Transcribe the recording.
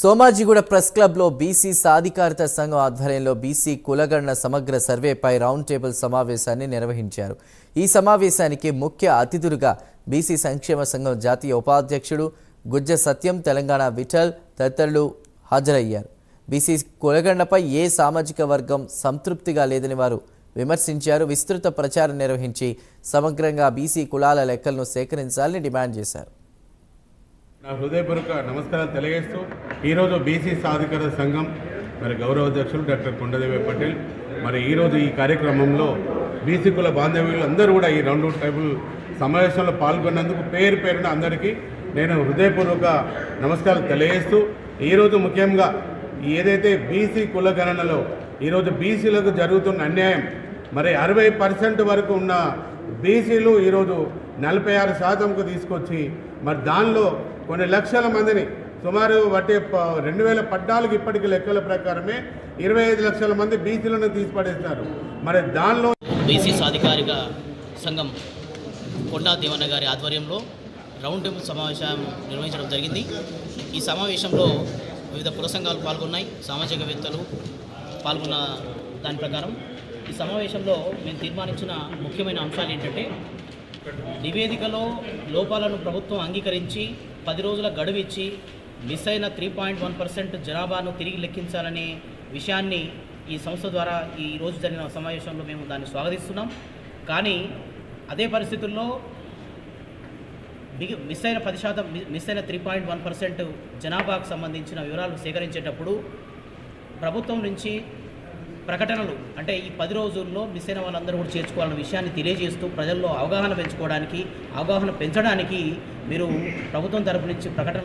Somajiguda press క్లబ్లో BC సాధికారత సంఘం ఆధ్వర్యంలో బీసీ కులగణన సమగ్ర సర్వేపై రౌండ్ టేబుల్ సమావేశాన్ని నిర్వహించారు. ఈ సమావేశానికి ముఖ్య అతిథులుగా బీసీ సంక్షేమ సంఘం జాతీయ ఉపాధ్యక్షుడు గుజ్జ సత్యం తెలంగాణ విఠల్ తదితరులు హాజరయ్యారు. బీసీ కులగణనపై ఏ సామాజిక వర్గం సంతృప్తిగా లేదని వారు విమర్శించారు. విస్తృత ప్రచారం నిర్వహించి సమగ్రంగా బీసీ కులాల లెక్కలను సేకరించాలని డిమాండ్ చేశారు. నా హృదయపూర్వక నమస్కారాలు తెలియజేస్తూ ఈరోజు బీసీ సాధికార సంఘం మరి గౌరవ అధ్యక్షులు డాక్టర్ కొండదేవి పటేల్ మరి ఈరోజు ఈ కార్యక్రమంలో బీసీ కుల బాంధవ్యులు అందరూ కూడా ఈ రౌండ్ టేబుల్ సమావేశంలో పాల్గొన్నందుకు పేరు పేరున అందరికీ నేను హృదయపూర్వక నమస్కారాలు తెలియజేస్తూ ఈరోజు ముఖ్యంగా ఏదైతే బీసీ కుల గణనలో ఈరోజు బీసీలకు జరుగుతున్న అన్యాయం మరి అరవై పర్సెంట్ వరకు ఉన్న బీసీలు ఈరోజు నలభై ఆరు శాతంకు తీసుకొచ్చి మరి దానిలో కొన్ని లక్షల మందిని సుమారు వాటి రెండు వేల పద్నాలుగు ఇప్పటికి లెక్కల ప్రకారమే ఇరవై ఐదు లక్షల మంది బీసీలను తీసిపడేస్తున్నారు మరి దానిలో బీసీ సాధికారిక సంఘం కొండా దేవన్న గారి ఆధ్వర్యంలో రౌండ్ టేబుల్ సమావేశం నిర్వహించడం జరిగింది. ఈ సమావేశంలో వివిధ పుర సంఘాలు పాల్గొన్నాయి. సామాజికవేత్తలు పాల్గొన్న దాని ప్రకారం ఈ సమావేశంలో మేము తీర్మానించిన ముఖ్యమైన అంశాలు ఏంటంటే నివేదికలో లోపాలను ప్రభుత్వం అంగీకరించి పది రోజుల గడువు ఇచ్చి మిస్ అయిన త్రీ పాయింట్ వన్ పర్సెంట్ జనాభాను తిరిగి లెక్కించాలనే విషయాన్ని ఈ సంస్థ ద్వారా ఈ రోజు జరిగిన సమావేశంలో మేము దాన్ని స్వాగతిస్తున్నాం. కానీ అదే పరిస్థితుల్లో మిస్ అయిన పది శాతం మిస్ అయిన త్రీ పాయింట్ వన్ పర్సెంట్ జనాభాకు సంబంధించిన వివరాలు సేకరించేటప్పుడు ప్రభుత్వం నుంచి ప్రకటనలు. అంటే ఈ పది రోజుల్లో మిస్ అయిన వాళ్ళందరూ కూడా చేర్చుకోవాలన్న విషయాన్ని తెలియజేస్తూ ప్రజల్లో అవగాహన పెంచుకోవడానికి అవగాహన పెంచడానికి మీరు ప్రభుత్వం తరపు నుంచి ప్రకటన